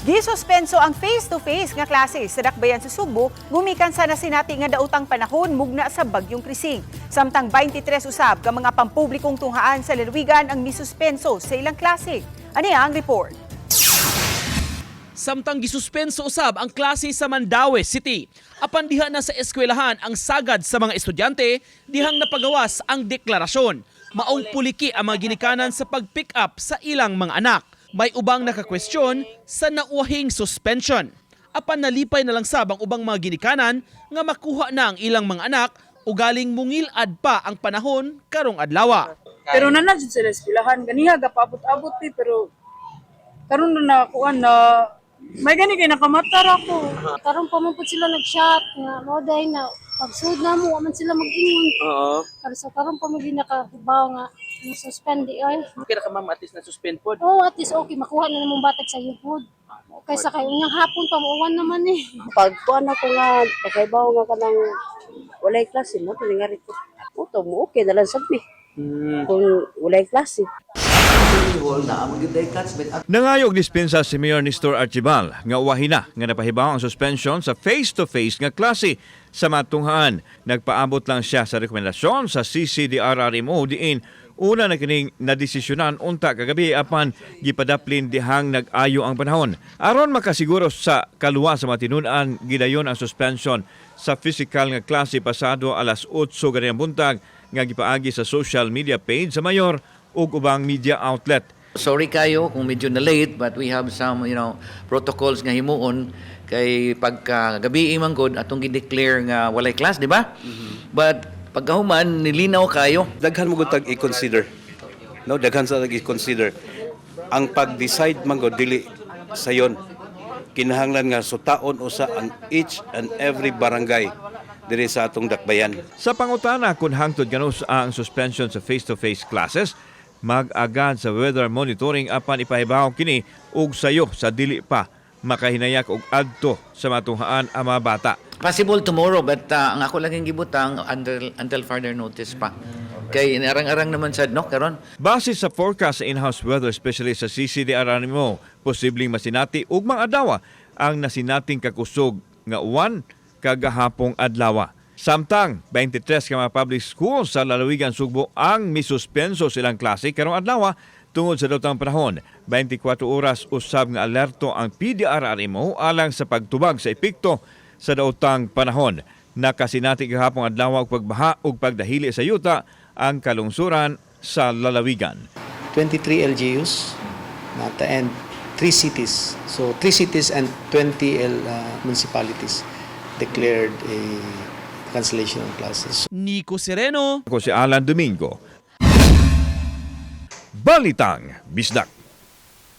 Gisuspenso ang face-to-face nga klase sa Dakbayan sa Subo, gumikan sa nasinati nga daotang panahon mugna sa bagyong krising. Samtang 23 usab ka mga pampublikong tunghaan sa lalawigan ang misuspenso sa ilang klase. Ani ang report? Samtang gisuspenso usab ang klase sa Mandaue City. Apan diha na sa eskwelahan ang sagad sa mga estudyante, dihang napagawas ang deklarasyon. Maong puliki ang mga ginikanan sa pag-pick up sa ilang mga anak. May ubang nakakwestiyon sa nauwahing suspension. Apan nalipay na lang sab ang ubang mga ginikanan nga makuha na ang ilang mga anak ugaling mungilad pa ang panahon karong adlaw. Pero nanan jud sila eskwelahan ganiha gapabot-abot ti pero karon na nakuan na may gani kay nakamatar ako. karon pa man po sila nag-shot nga mo dahil na pagsuod na mo man sila mag-ingon Oo. pero sa karon pa man nakahibaw nga suspend di ay Kira ka ma'am? At least na suspend po. oh at least okay makuha na namong batag sa yupod kaysa kay unyang hapon pa muuwan naman eh. Pag kuan ako nga pakaibaw nga kanang walay klase mo to nga rito mo to mo okay na lang sabi. Kung walay klase. Nangayog dispensa si Mayor Nestor Archibal nga uwahina nga napahibaw ang suspension sa face-to-face nga klase sa matunghaan. Nagpaabot lang siya sa rekomendasyon sa CCDRRMO diin una na kining nadesisyonan unta kagabi apan gipadaplin dihang nag-ayo ang panahon. Aron makasiguro sa kaluwa sa matinunan gidayon ang suspension sa physical nga klase pasado alas 8 ganayang buntag nga gipaagi sa social media page sa mayor ug ubang media outlet. Sorry kayo kung medyo na late but we have some you know protocols nga himuon kay pagka gabi man gud atong gi-declare nga walay class di ba? But pagkahuman nilinaw kayo daghan mo gud tag i-consider. No, daghan sa tag i-consider. Ang pag-decide man gud dili sayon. Kinahanglan nga sutaon usa ang each and every barangay diri sa atong dakbayan. Sa pangutana kung hangtod ganus ang suspension sa face-to-face classes, mag-agad sa weather monitoring apan ipahibaw kini ug sayo sa dili pa makahinayak og adto sa matunghaan ang mga bata. Possible tomorrow but uh, ang ako lang yung gibutang until until further notice pa. Kay arang-arang naman sad no karon. Base sa forecast sa in-house weather specialist sa CCDRNMO, posibleng masinati ug mga ang nasinating kakusog nga uwan kagahapong adlaw. Samtang 23 ka mga public schools sa lalawigan Sugbo ang misuspenso silang klase karong adlaw tungod sa dawtang panahon. 24 oras usab nga alerto ang PDRRMO alang sa pagtubag sa epekto sa daotang panahon. Nakasinati gahapong adlaw og pagbaha ug pagdahili sa yuta ang kalungsuran sa lalawigan. 23 LGUs nata and 3 cities. So 3 cities and 20 L, uh, municipalities declared a cancellation of classes. Nico Sereno, Ako si Alan Domingo. Balitang Bisdak.